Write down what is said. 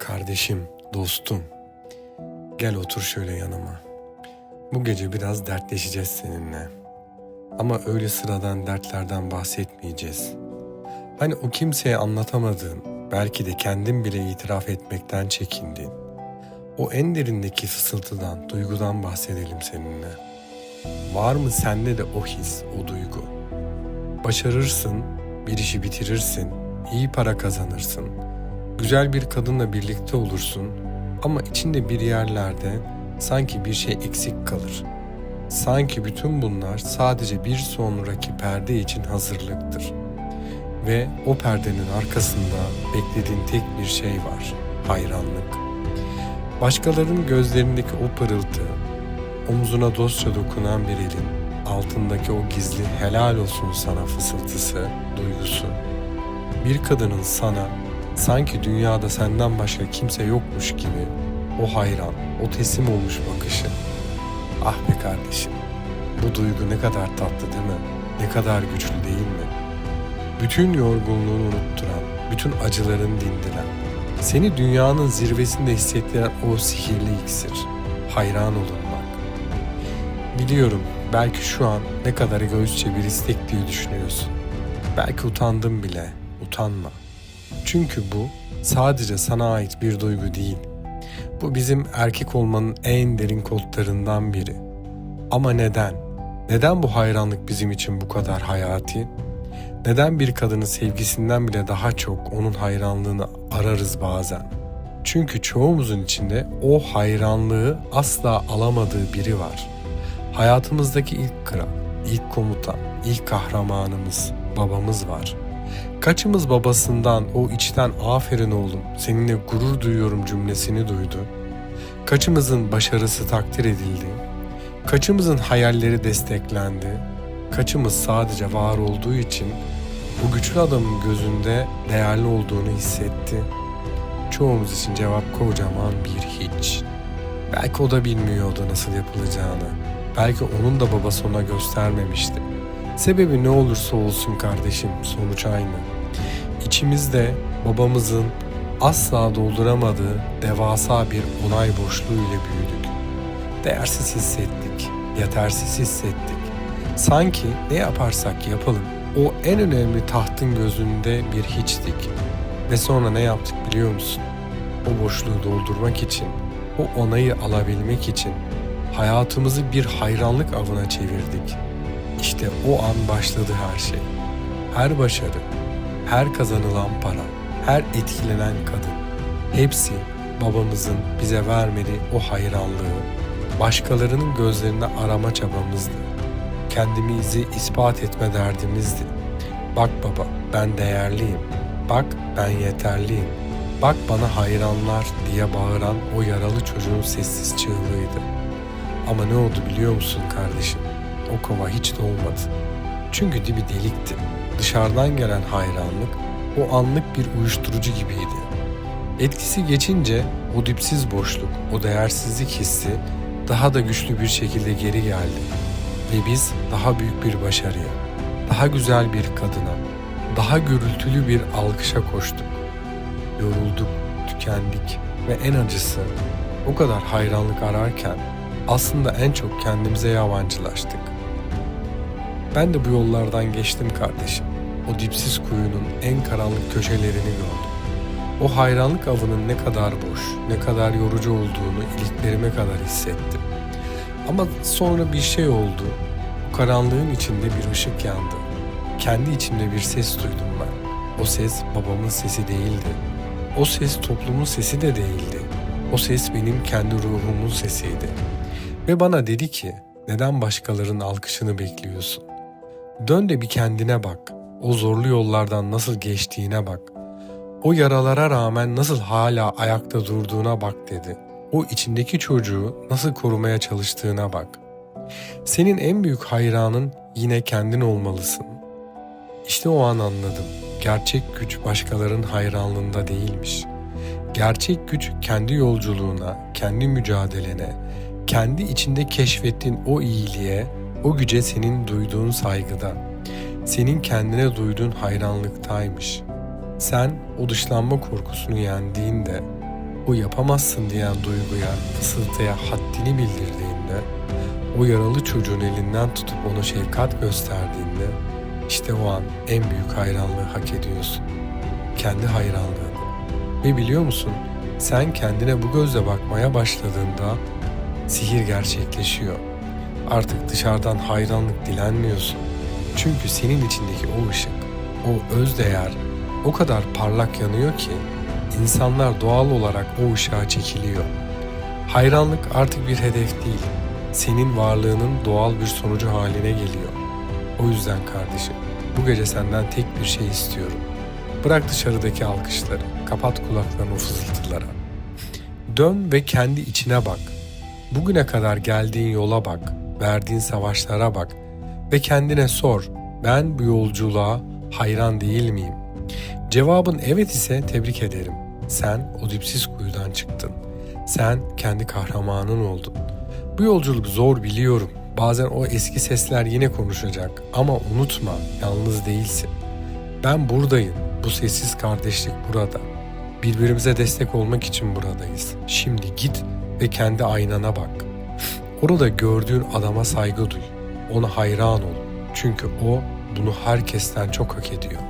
Kardeşim, dostum. Gel otur şöyle yanıma. Bu gece biraz dertleşeceğiz seninle. Ama öyle sıradan dertlerden bahsetmeyeceğiz. Hani o kimseye anlatamadığın, belki de kendin bile itiraf etmekten çekindiğin. O en derindeki fısıltıdan, duygudan bahsedelim seninle. Var mı sende de o his, o duygu? Başarırsın, bir işi bitirirsin, iyi para kazanırsın. Güzel bir kadınla birlikte olursun ama içinde bir yerlerde sanki bir şey eksik kalır. Sanki bütün bunlar sadece bir sonraki perde için hazırlıktır. Ve o perdenin arkasında beklediğin tek bir şey var. Hayranlık. Başkalarının gözlerindeki o pırıltı, omzuna dostça dokunan bir elin, altındaki o gizli helal olsun sana fısıltısı, duygusu. Bir kadının sana sanki dünyada senden başka kimse yokmuş gibi o hayran, o teslim olmuş bakışı. Ah be kardeşim, bu duygu ne kadar tatlı değil mi? Ne kadar güçlü değil mi? Bütün yorgunluğunu unutturan, bütün acılarını dindiren, seni dünyanın zirvesinde hissettiren o sihirli iksir, hayran olunmak. Biliyorum belki şu an ne kadar egoistçe bir istek diye düşünüyorsun. Belki utandım bile, utanma. Çünkü bu sadece sana ait bir duygu değil. Bu bizim erkek olmanın en derin kodlarından biri. Ama neden? Neden bu hayranlık bizim için bu kadar hayati? Neden bir kadının sevgisinden bile daha çok onun hayranlığını ararız bazen? Çünkü çoğumuzun içinde o hayranlığı asla alamadığı biri var. Hayatımızdaki ilk kral, ilk komutan, ilk kahramanımız, babamız var. Kaçımız babasından o içten aferin oğlum seninle gurur duyuyorum cümlesini duydu. Kaçımızın başarısı takdir edildi. Kaçımızın hayalleri desteklendi. Kaçımız sadece var olduğu için bu güçlü adamın gözünde değerli olduğunu hissetti. Çoğumuz için cevap kocaman bir hiç. Belki o da bilmiyordu nasıl yapılacağını. Belki onun da babası ona göstermemişti. Sebebi ne olursa olsun kardeşim sonuç aynı. İçimizde babamızın asla dolduramadığı devasa bir onay boşluğu ile büyüdük. Değersiz hissettik, yetersiz hissettik. Sanki ne yaparsak yapalım o en önemli tahtın gözünde bir hiçtik. Ve sonra ne yaptık biliyor musun? O boşluğu doldurmak için, o onayı alabilmek için hayatımızı bir hayranlık avına çevirdik. İşte o an başladı her şey. Her başarı, her kazanılan para, her etkilenen kadın, hepsi babamızın bize vermediği o hayranlığı, başkalarının gözlerinde arama çabamızdı. Kendimizi ispat etme derdimizdi. Bak baba, ben değerliyim. Bak, ben yeterliyim. Bak bana hayranlar diye bağıran o yaralı çocuğun sessiz çığlığıydı. Ama ne oldu biliyor musun kardeşim? O kova hiç dolmadı. Çünkü dibi delikti. Dışarıdan gelen hayranlık o anlık bir uyuşturucu gibiydi. Etkisi geçince o dipsiz boşluk, o değersizlik hissi daha da güçlü bir şekilde geri geldi. Ve biz daha büyük bir başarıya, daha güzel bir kadına, daha gürültülü bir alkışa koştuk. Yorulduk, tükendik ve en acısı o kadar hayranlık ararken aslında en çok kendimize yabancılaştık. Ben de bu yollardan geçtim kardeşim. O dipsiz kuyunun en karanlık köşelerini gördüm. O hayranlık avının ne kadar boş, ne kadar yorucu olduğunu iliklerime kadar hissettim. Ama sonra bir şey oldu. O karanlığın içinde bir ışık yandı. Kendi içimde bir ses duydum ben. O ses babamın sesi değildi. O ses toplumun sesi de değildi. O ses benim kendi ruhumun sesiydi. Ve bana dedi ki, neden başkalarının alkışını bekliyorsun? Dön de bir kendine bak. O zorlu yollardan nasıl geçtiğine bak. O yaralara rağmen nasıl hala ayakta durduğuna bak dedi. O içindeki çocuğu nasıl korumaya çalıştığına bak. Senin en büyük hayranın yine kendin olmalısın. İşte o an anladım. Gerçek güç başkalarının hayranlığında değilmiş. Gerçek güç kendi yolculuğuna, kendi mücadelene, kendi içinde keşfettiğin o iyiliğe, o güce senin duyduğun saygıda, senin kendine duyduğun hayranlıktaymış. Sen o dışlanma korkusunu yendiğinde, o yapamazsın diyen duyguya, fısıltıya haddini bildirdiğinde, o yaralı çocuğun elinden tutup ona şefkat gösterdiğinde, işte o an en büyük hayranlığı hak ediyorsun. Kendi hayranlığını. Ve biliyor musun, sen kendine bu gözle bakmaya başladığında sihir gerçekleşiyor. Artık dışarıdan hayranlık dilenmiyorsun. Çünkü senin içindeki o ışık, o öz değer o kadar parlak yanıyor ki insanlar doğal olarak o ışığa çekiliyor. Hayranlık artık bir hedef değil, senin varlığının doğal bir sonucu haline geliyor. O yüzden kardeşim, bu gece senden tek bir şey istiyorum. Bırak dışarıdaki alkışları, kapat kulaklarını o fızıltılara. Dön ve kendi içine bak. Bugüne kadar geldiğin yola bak, verdiğin savaşlara bak ve kendine sor. Ben bu yolculuğa hayran değil miyim? Cevabın evet ise tebrik ederim. Sen o dipsiz kuyudan çıktın. Sen kendi kahramanın oldun. Bu yolculuk zor biliyorum. Bazen o eski sesler yine konuşacak ama unutma yalnız değilsin. Ben buradayım. Bu sessiz kardeşlik burada. Birbirimize destek olmak için buradayız. Şimdi git ve kendi aynana bak. Orada gördüğün adama saygı duy. Ona hayran ol. Çünkü o bunu herkesten çok hak ediyor.